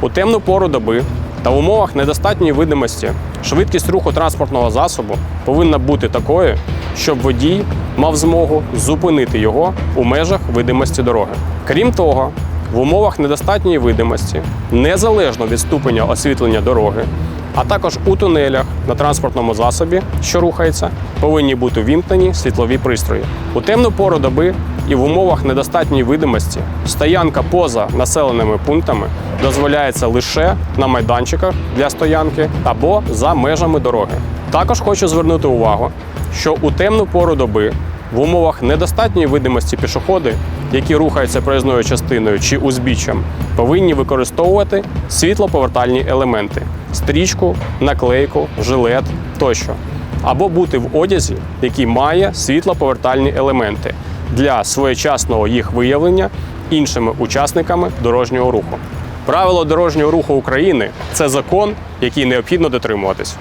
У темну пору доби та в умовах недостатньої видимості швидкість руху транспортного засобу повинна бути такою, щоб водій мав змогу зупинити його у межах видимості дороги. Крім того, в умовах недостатньої видимості, незалежно від ступеня освітлення дороги, а також у тунелях на транспортному засобі, що рухається, повинні бути вімкнені світлові пристрої. У темну пору доби і в умовах недостатньої видимості стоянка поза населеними пунктами дозволяється лише на майданчиках для стоянки або за межами дороги. Також хочу звернути увагу, що у темну пору доби в умовах недостатньої видимості пішоходи, які рухаються проїзною частиною чи узбіччям, повинні використовувати світлоповертальні елементи стрічку, наклейку, жилет тощо, або бути в одязі, який має світлоповертальні елементи для своєчасного їх виявлення іншими учасниками дорожнього руху. Правило дорожнього руху України це закон, який необхідно дотримуватись.